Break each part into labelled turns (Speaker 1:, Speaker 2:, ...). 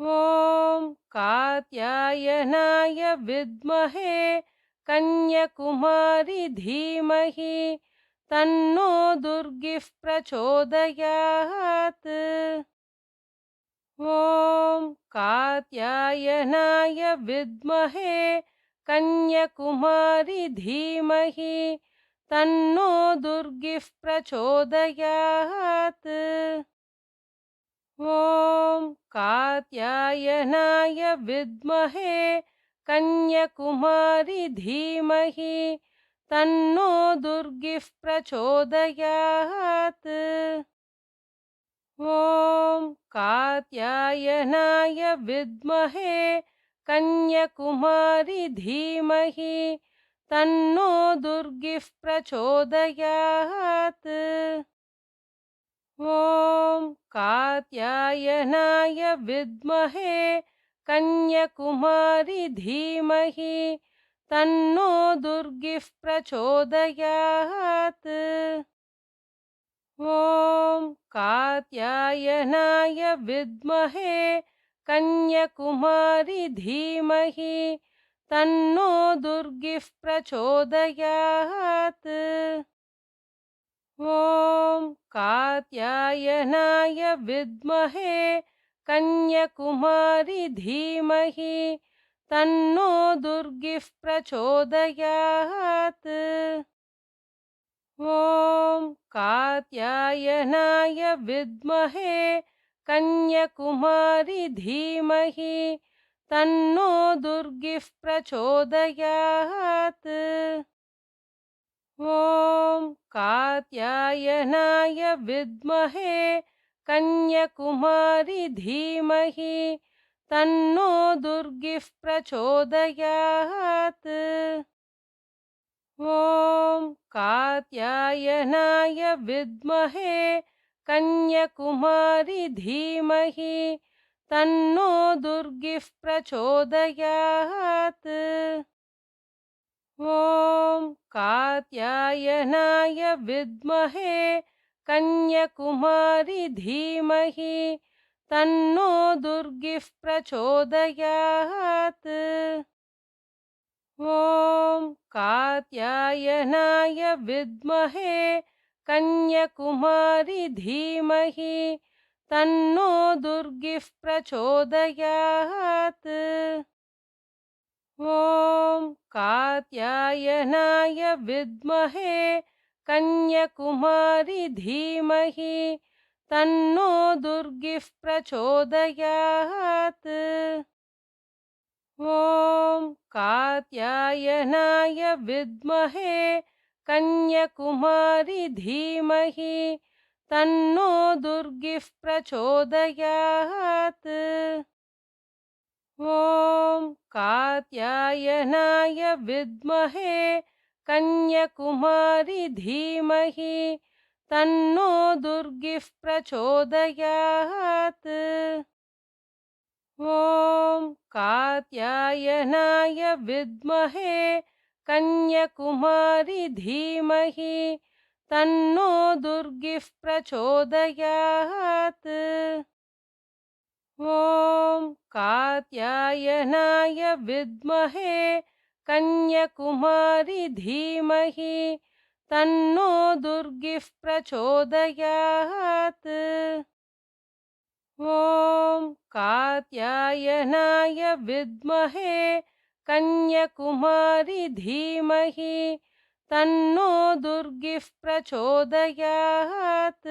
Speaker 1: ॐ कात्यायनाय विद्महे कन्यकुमारि धीमहि तन्नो दुर्गिः प्रचोदयात्। ॐ कात्यायनाय विद्महे कन्यकुमारि धीमहि तन्नो दुर्गिः प्रचोदयात् ॐ कात्यायनाय विद्महे कन्यकुमारि धीमहि तन्नो दुर्गिः प्रचोदयात्। ॐ कात्यायनाय विद्महे कन्यकुमारि धीमहि तन्नो दुर्गिः प्रचोदयात् ॐ कात्यायनाय विद्महे कन्यकुमारि धीमहि तन्नो दुर्गिः प्रचोदयात्। ॐ कात्यायनाय विद्महे कन्यकुमारि धीमहि तन्नो दुर्गिः प्रचोदयात् ॐ कात्यायनाय विद्महे कन्यकुमारि धीमहि तन्नो दुर्गिः प्रचोदयात्। ॐ कात्यायनाय विद्महे कन्यकुमारि धीमहि तन्नो दुर्गिः प्रचोदयात् ॐ कात्यायनाय विद्महे कन्यकुमारि धीमहि तन्नो दुर्गिः प्रचोदयात् ॐ कात्यायनाय विद्महे कन्यकुमारि धीमहि तन्नो दुर्गिः प्रचोदयात् ॐ कात्यायनाय विद्महे कन्यकुमारि धीमहि तन्नो दुर्गिः प्रचोदयात्। ॐ कात्यायनाय विद्महे कन्यकुमारि धीमहि तन्नो दुर्गिः प्रचोदयात् ॐ कात्यायनाय विद्महे कन्यकुमारि धीमहि तन्नो दुर्गिः प्रचोदयात्। ॐ कात्यायनाय विद्महे कन्यकुमारि धीमहि तन्नो दुर्गिः प्रचोदयात् ॐ कात्यायनाय विद्महे कन्यकुमारि धीमहि तन्नो दुर्गिः प्रचोदयात्। ॐ कात्यायनाय विद्महे कन्यकुमारि धीमहि तन्नो दुर्गिः प्रचोदयात् ॐ कात्यायनाय विद्महे कन्यकुमारि धीमहि तन्नो दुर्गिः प्रचोदयात्। ॐ कात्यायनाय विद्महे कन्यकुमारि धीमहि तन्नो दुर्गिः प्रचोदयात्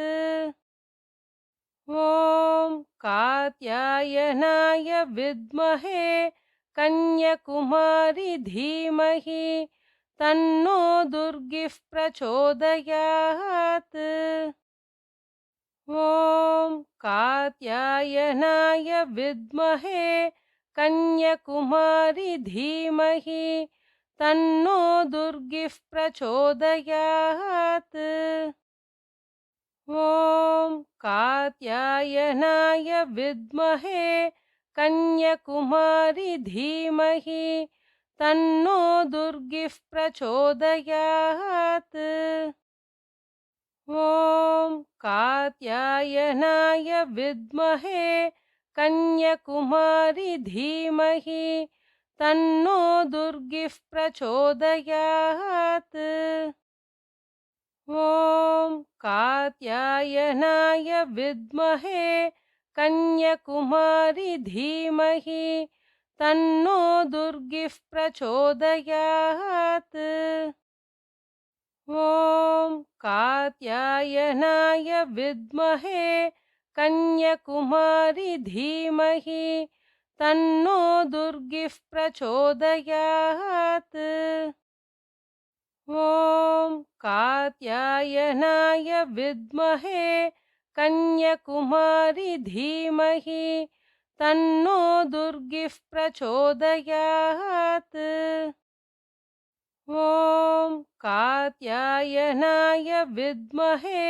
Speaker 1: ॐ कात्यायनाय विद्महे कन्यकुमारि धीमहि तन्नो दुर्गिः प्रचोदयात् ॐ कात्यायनाय विद्महे कन्यकुमारि धीमहि तन्नो दुर्गिः प्रचोदयात् ॐ कात्यायनाय विद्महे कन्यकुमारि धीमहि तन्नो दुर्गिः प्रचोदयात्। ॐ कात्यायनाय विद्महे कन्यकुमारि धीमहि तन्नो दुर्गिः प्रचोदयात् ॐ कात्यायनाय विद्महे कन्यकुमारि धीमहि तन्नो दुर्गिः प्रचोदयात्। ॐ कात्यायनाय विद्महे कन्यकुमारि धीमहि तन्नो दुर्गिः प्रचोदयात् ॐ कात्यायनाय विद्महे कन्यकुमारि धीमहि तन्नो दुर्गिः प्रचोदयात्। ॐ कात्यायनाय विद्महे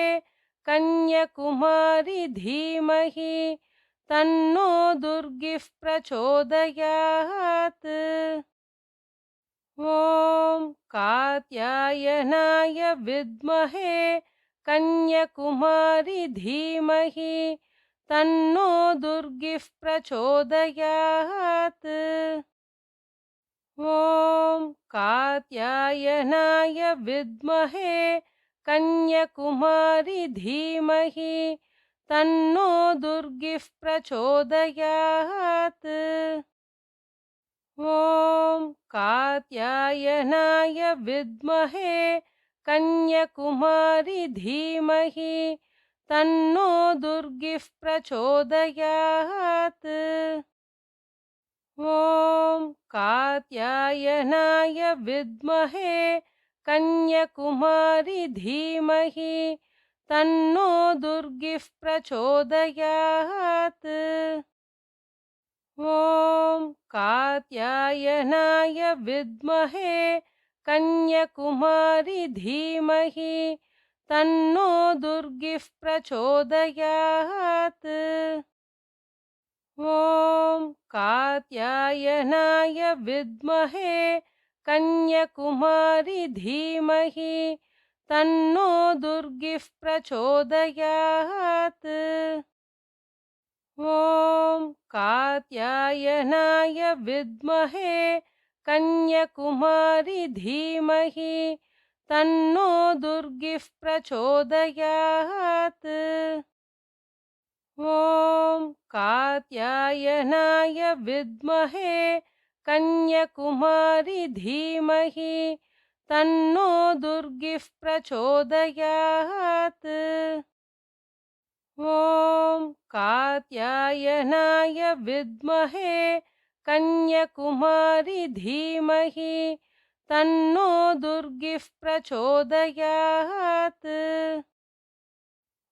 Speaker 1: कन्यकुमारि धीमहि तन्नो दुर्गिः प्रचोदयात् ॐ कात्यायनाय विद्महे कन्यकुमारि धीमहि तन्नो दुर्गिः प्रचोदयात्। ॐ कात्यायनाय विद्महे कन्यकुमारि धीमहि तन्नो दुर्गिः प्रचोदयात् ॐ कात्यायनाय विद्महे कन्यकुमारि धीमहि तन्नो दुर्गिः प्रचोदयात्। ॐ कात्यायनाय विद्महे कन्यकुमारि धीमहि तन्नो दुर्गिः प्रचोदयात् ॐ कात्यायनाय विद्महे कन्यकुमारि धीमहि तन्नो दुर्गिः प्रचोदयात्। ॐ कात्यायनाय विद्महे कन्यकुमारि धीमहि तन्नो दुर्गिः प्रचोदयात् ॐ कात्यायनाय विद्महे कन्यकुमारि धीमहि तन्नो दुर्गिः प्रचोदयात्। ॐ कात्यायनाय विद्महे कन्यकुमारि धीमहि तन्नो दुर्गिः प्रचोदयात् ॐ कात्यायनाय विद्महे कन्यकुमारि धीमहि तन्नो दुर्गिः प्रचोदयात्।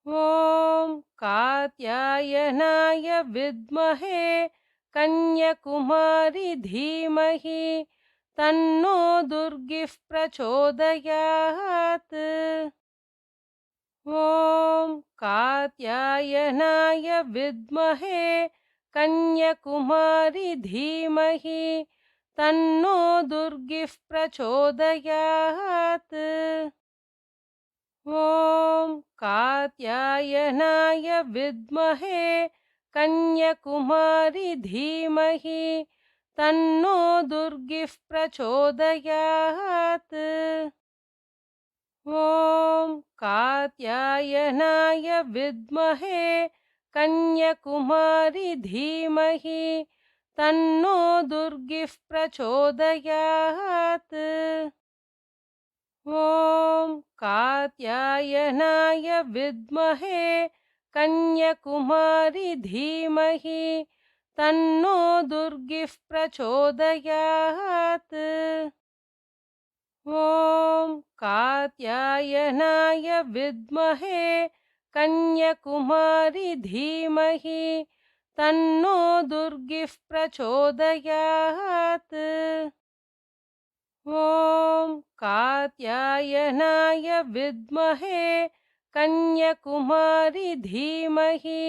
Speaker 1: ॐ कात्यायनाय विद्महे कन्यकुमारि धीमहि तन्नो दुर्गिः प्रचोदयात् ॐ कात्यायनाय विद्महे कन्यकुमारि धीमहि तन्नो दुर्गिः प्रचोदयात्। ॐ कात्यायनाय विद्महे कन्यकुमारि धीमहि तन्नो दुर्गिः प्रचोदयात् ॐ कात्यायनाय विद्महे कन्यकुमारि धीमहि तन्नो दुर्गिः प्रचोदयात्। ॐ कात्यायनाय विद्महे कन्यकुमारि धीमहि तन्नो दुर्गिः प्रचोदयात् ॐ कात्यायनाय विद्महे कन्यकुमारि धीमहि तन्नो दुर्गिः प्रचोदयात्। ॐ कात्यायनाय विद्महे कन्यकुमारि धीमहि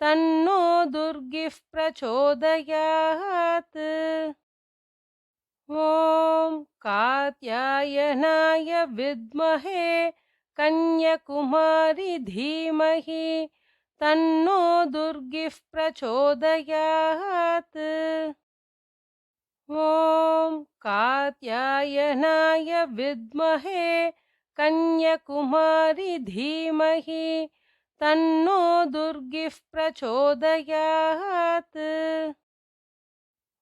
Speaker 1: तन्नो दुर्गिः प्रचोदयात् ॐ कात्यायनाय विद्महे कन्यकुमारि धीमहि तन्नो दुर्गिः प्रचोदयात्। ॐ कात्यायनाय विद्महे कन्यकुमारि धीमहि तन्नो दुर्गिः प्रचोदयात्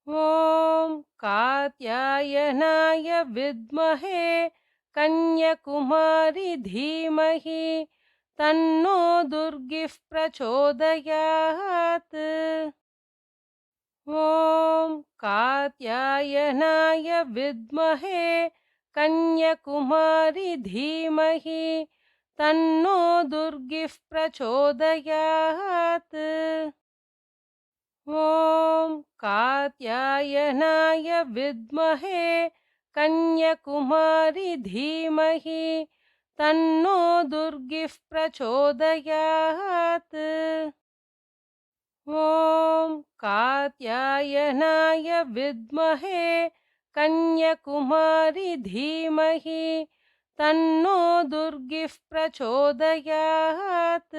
Speaker 1: ॐ कात्यायनाय विद्महे कन्यकुमारि धीमहि तन्नो दुर्गिः प्रचोदयात्। ॐ कात्यायनाय विद्महे कन्यकुमारि धीमहि तन्नो दुर्गिः प्रचोदयात् ॐ कात्यायनाय विद्महे कन्यकुमारि धीमहि तन्नो दुर्गिः प्रचोदयात्। ॐ कात्यायनाय विद्महे कन्यकुमारि धीमहि तन्नो दुर्गिः प्रचोदयात्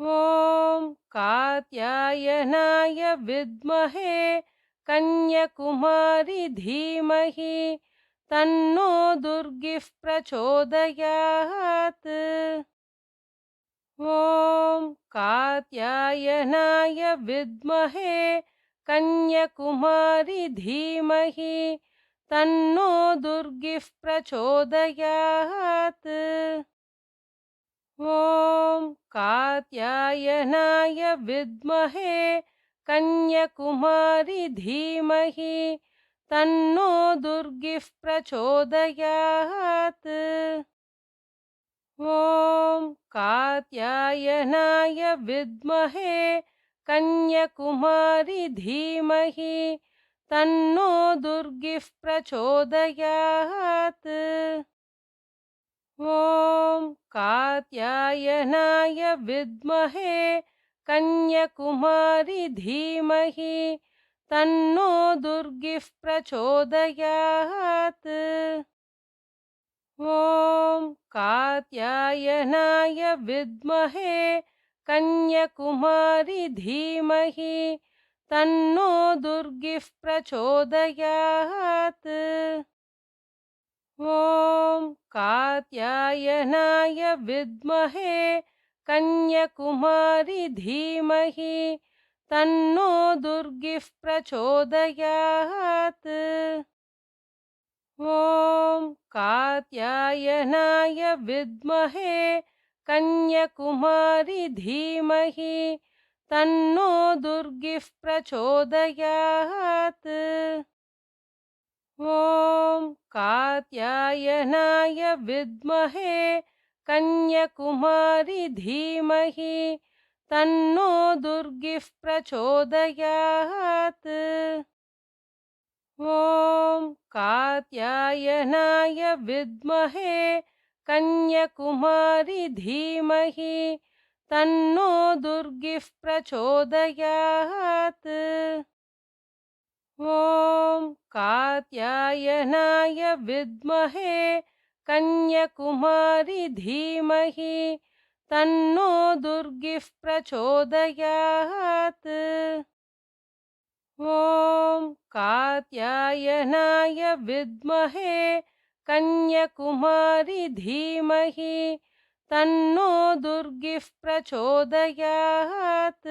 Speaker 1: ॐ कात्यायनाय विद्महे कन्यकुमारि धीमहि तन्नो दुर्गिः प्रचोदयात्। ॐ कात्यायनाय विद्महे कन्यकुमारि धीमहि तन्नो दुर्गिः प्रचोदयात् ॐ कात्यायनाय विद्महे कन्यकुमारि धीमहि तन्नो दुर्गिः प्रचोदयात्। ॐ कात्यायनाय विद्महे कन्यकुमारि धीमहि तन्नो दुर्गिः प्रचोदयात् ॐ कात्यायनाय विद्महे कन्यकुमारि धीमहि तन्नो दुर्गिः प्रचोदयात्। ॐ कात्यायनाय विद्महे कन्यकुमारि धीमहि तन्नो दुर्गिः प्रचोदयात् ॐ कात्यायनाय विद्महे कन्यकुमारि धीमहि तन्नो दुर्गिः प्रचोदयात्। ॐ कात्यायनाय विद्महे कन्यकुमारि धीमहि तन्नो दुर्गिः प्रचोदयात् ॐ कात्यायनाय विद्महे कन्यकुमारि धीमहि तन्नो दुर्गिः प्रचोदयात्। ॐ कात्यायनाय विद्महे कन्यकुमारि धीमहि तन्नो दुर्गिः प्रचोदयात् ॐ कात्यायनाय विद्महे कन्यकुमारि धीमहि तन्नो दुर्गिः प्रचोदयात्। ॐ कात्यायनाय विद्महे कन्यकुमारि धीमहि तन्नो दुर्गिः प्रचोदयात्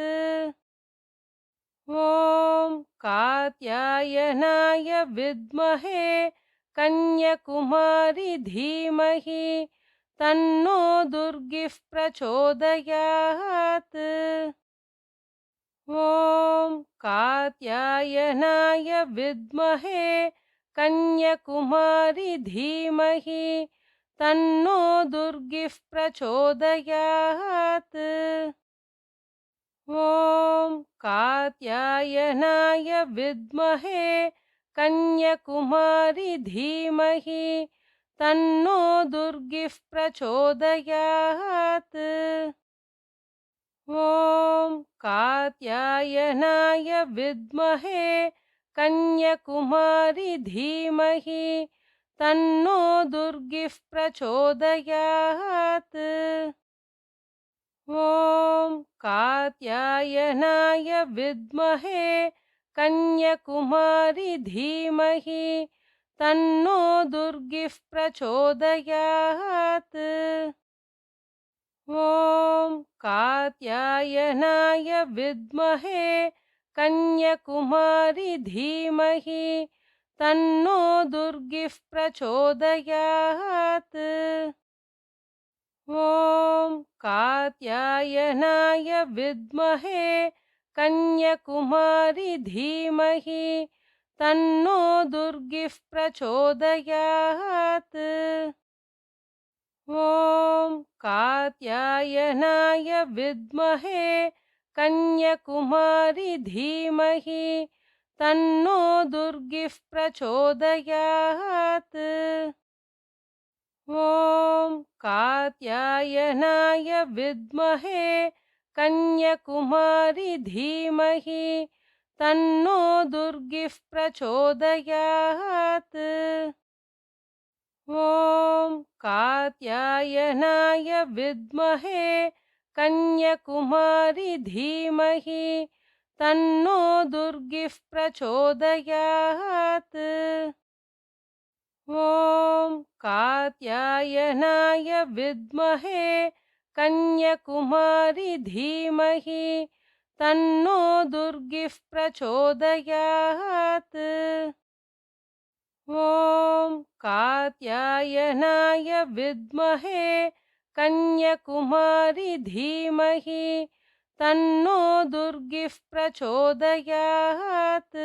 Speaker 1: ॐ कात्यायनाय विद्महे कन्यकुमारि धीमहि तन्नो दुर्गिः प्रचोदयात्। ॐ कात्यायनाय विद्महे कन्यकुमारि धीमहि तन्नो दुर्गिः प्रचोदयात् ॐ कात्यायनाय विद्महे कन्यकुमारि धीमहि तन्नो दुर्गिः प्रचोदयात् ॐ कात्यायनाय विद्महे कन्यकुमारि धीमहि तन्नो दुर्गिः प्रचोदयात् ॐ कात्यायनाय विद्महे कन्यकुमारि धीमहि तन्नो दुर्गिः प्रचोदयात्। ॐ कात्यायनाय विद्महे कन्यकुमारि धीमहि तन्नो दुर्गिः प्रचोदयात् ॐ कात्यायनाय विद्महे कन्यकुमारि धीमहि तन्नो दुर्गिः प्रचोदयात्। ॐ कात्यायनाय विद्महे कन्यकुमारि धीमहि तन्नो दुर्गिः प्रचोदयात् ॐ कात्यायनाय विद्महे कन्यकुमारि धीमहि तन्नो दुर्गिः प्रचोदयात्। ॐ कात्यायनाय विद्महे कन्यकुमारि धीमहि तन्नो दुर्गिः प्रचोदयात् ॐ कात्यायनाय विद्महे कन्यकुमारि धीमहि तन्नो दुर्गिः प्रचोदयात्। ॐ कात्यायनाय विद्महे कन्यकुमारि धीमहि तन्नो दुर्गिः प्रचोदयात्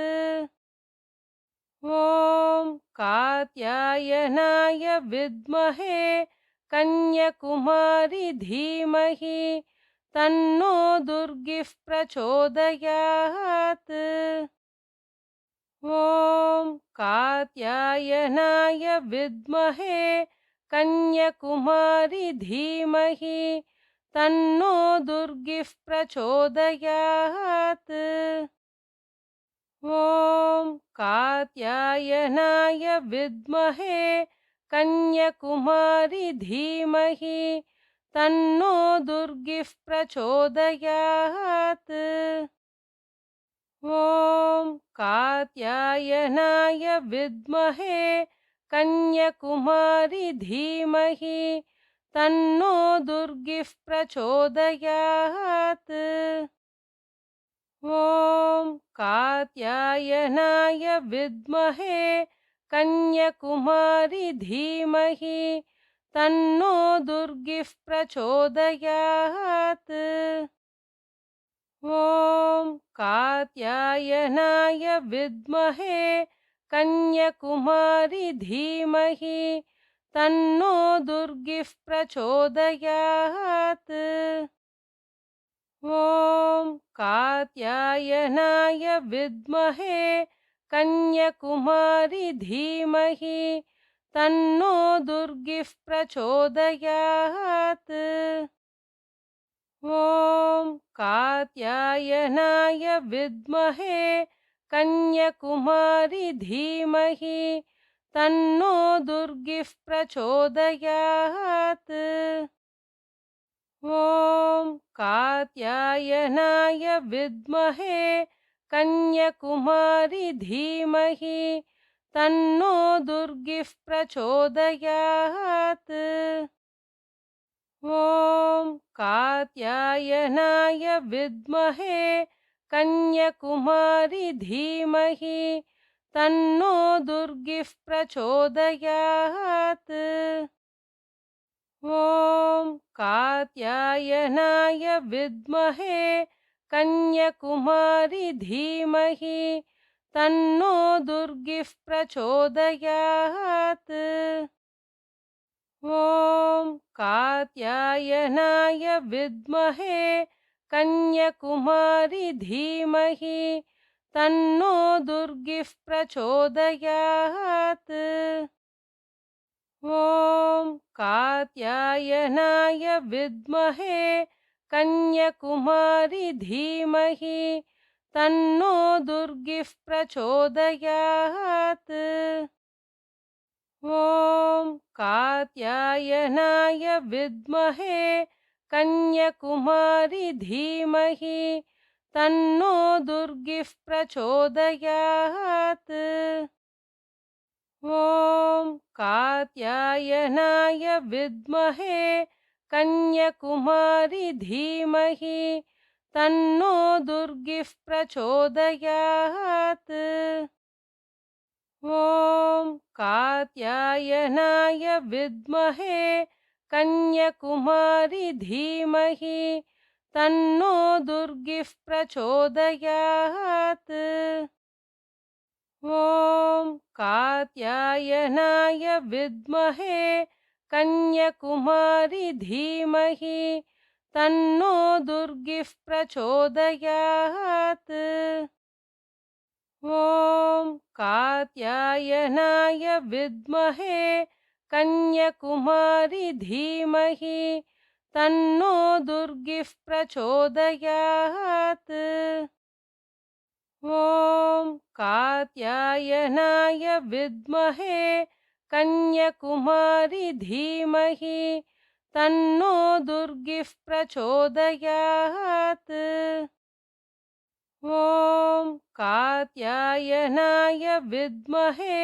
Speaker 1: ॐ कात्यायनाय विद्महे कन्यकुमारि धीमहि तन्नो दुर्गिः प्रचोदयात्। ॐ कात्यायनाय विद्महे कन्यकुमारि धीमहि तन्नो दुर्गिः प्रचोदयात् ॐ कात्यायनाय विद्महे कन्यकुमारि धीमहि तन्नो दुर्गिः प्रचोदयात्। ॐ कात्यायनाय विद्महे कन्यकुमारि धीमहि तन्नो दुर्गिः प्रचोदयात् ॐ कात्यायनाय विद्महे कन्यकुमारि धीमहि तन्नो दुर्गिः प्रचोदयात्। ॐ कात्यायनाय विद्महे कन्यकुमारि धीमहि तन्नो दुर्गिः प्रचोदयात् ॐ कात्यायनाय विद्महे कन्यकुमारि धीमहि तन्नो दुर्गिः प्रचोदयात्। ॐ कात्यायनाय विद्महे कन्यकुमारि धीमहि तन्नो दुर्गिः प्रचोदयात् ॐ कात्यायनाय विद्महे कन्यकुमारि धीमहि तन्नो दुर्गिः प्रचोदयात्। ॐ कात्यायनाय विद्महे कन्यकुमारि धीमहि तन्नो दुर्गिः प्रचोदयात् ॐ कात्यायनाय विद्महे कन्यकुमारि धीमहि तन्नो दुर्गिः प्रचोदयात्। ॐ कात्यायनाय विद्महे कन्यकुमारि धीमहि तन्नो दुर्गिः प्रचोदयात् ॐ कात्यायनाय विद्महे कन्यकुमारि धीमहि तन्नो दुर्गिः प्रचोदयात्। ॐ कात्यायनाय विद्महे कन्यकुमारि धीमहि तन्नो दुर्गिः प्रचोदयात् ॐ कात्यायनाय विद्महे कन्यकुमारि धीमहि तन्नो दुर्गिः प्रचोदयात्। ॐ कात्यायनाय विद्महे कन्यकुमारि धीमहि तन्नो दुर्गिः प्रचोदयात् ॐ कात्यायनाय विद्महे कन्यकुमारि धीमहि तन्नो दुर्गिः प्रचोदयात्। ॐ कात्यायनाय विद्महे कन्यकुमारि धीमहि तन्नो दुर्गिः प्रचोदयात् ॐ कात्यायनाय विद्महे कन्यकुमारि धीमहि तन्नो दुर्गिः प्रचोदयात्। ॐ कात्यायनाय विद्महे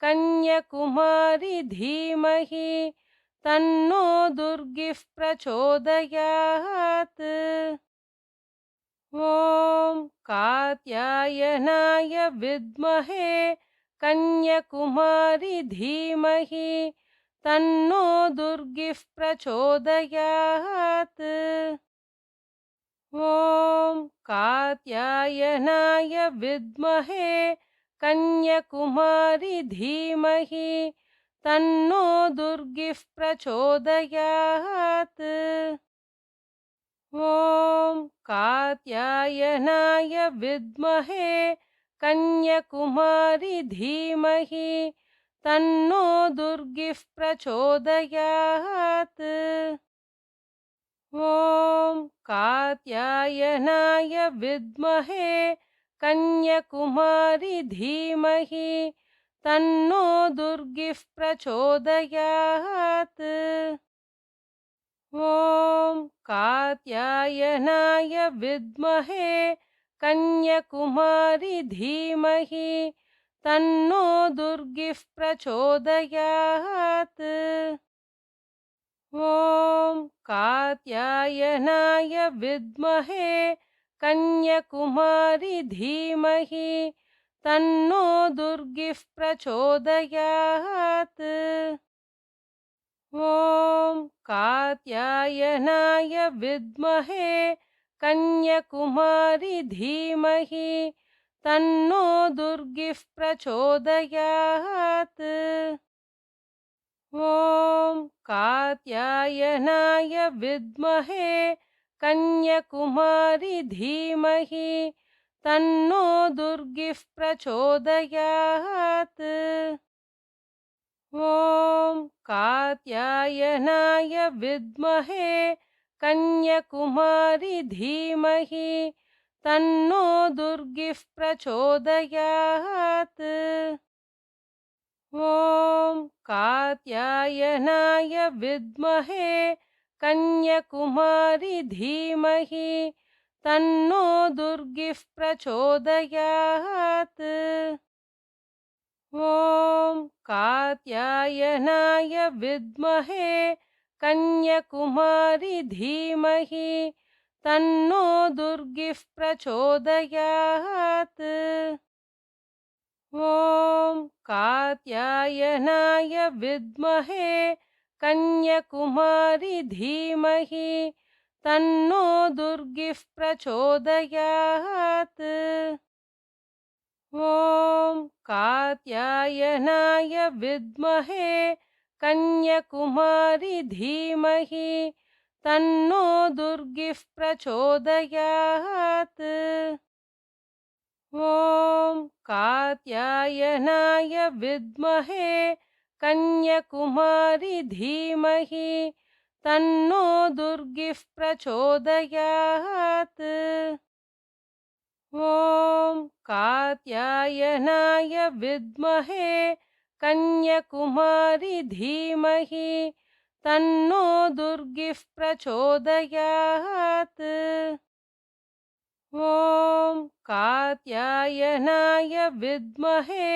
Speaker 1: कन्यकुमारि धीमहि तन्नो दुर्गिः प्रचोदयात् ॐ कात्यायनाय विद्महे कन्यकुमारि धीमहि तन्नो दुर्गिः प्रचोदयात्। ॐ कात्यायनाय विद्महे कन्यकुमारि धीमहि तन्नो दुर्गिः प्रचोदयात् ॐ कात्यायनाय विद्महे कन्यकुमारि धीमहि तन्नो दुर्गिः प्रचोदयात्। ॐ कात्यायनाय विद्महे कन्यकुमारि धीमहि तन्नो दुर्गिः प्रचोदयात् ॐ कात्यायनाय विद्महे कन्यकुमारि धीमहि, तन्नो दुर्गिः प्रचोदयात्। ॐ कात्यायनाय विद्महे कन्यकुमारि धीमहि, तन्नो दुर्गिः प्रचोदयात्। कात्यायनाय विद्महे कन्यकुमारि धीमहि, तन्नो दुर्गिः प्रचोदयात्। ॐ कात्यायनाय विद्महे कन्यकुमारि धीमहि, तन्नो दुर्गिः प्रचोदयात्। ॐ कात्यायनाय विद्महे कन्यकुमारि धीमहि तन्नो दुर्गिः प्रचोदयात्। ॐ कात्यायनाय विद्महे कन्यकुमारि धीमहि तन्नो दुर्गिः प्रचोदयात् ॐ कात्यायनाय विद्महे कन्यकुमारि धीमहि तन्नो दुर्गिः प्रचोदयात्। ॐ कात्यायनाय विद्महे कन्यकुमारि धीमहि तन्नो दुर्गिः प्रचोदयात् ॐ कात्यायनाय विद्महे कन्यकुमारि धीमहि तन्नो दुर्गिः प्रचोदयात्। ॐ कात्यायनाय विद्महे कन्यकुमारि धीमहि तन्नो दुर्गिः प्रचोदयात् ॐ कात्यायनाय विद्महे कन्यकुमारि धीमहि तन्नो दुर्गिः प्रचोदयात्। ॐ कात्यायनाय विद्महे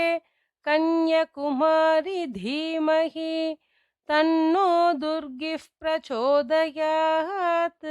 Speaker 1: कन्यकुमारि धीमहि तन्नो दुर्गिः प्रचोदयात्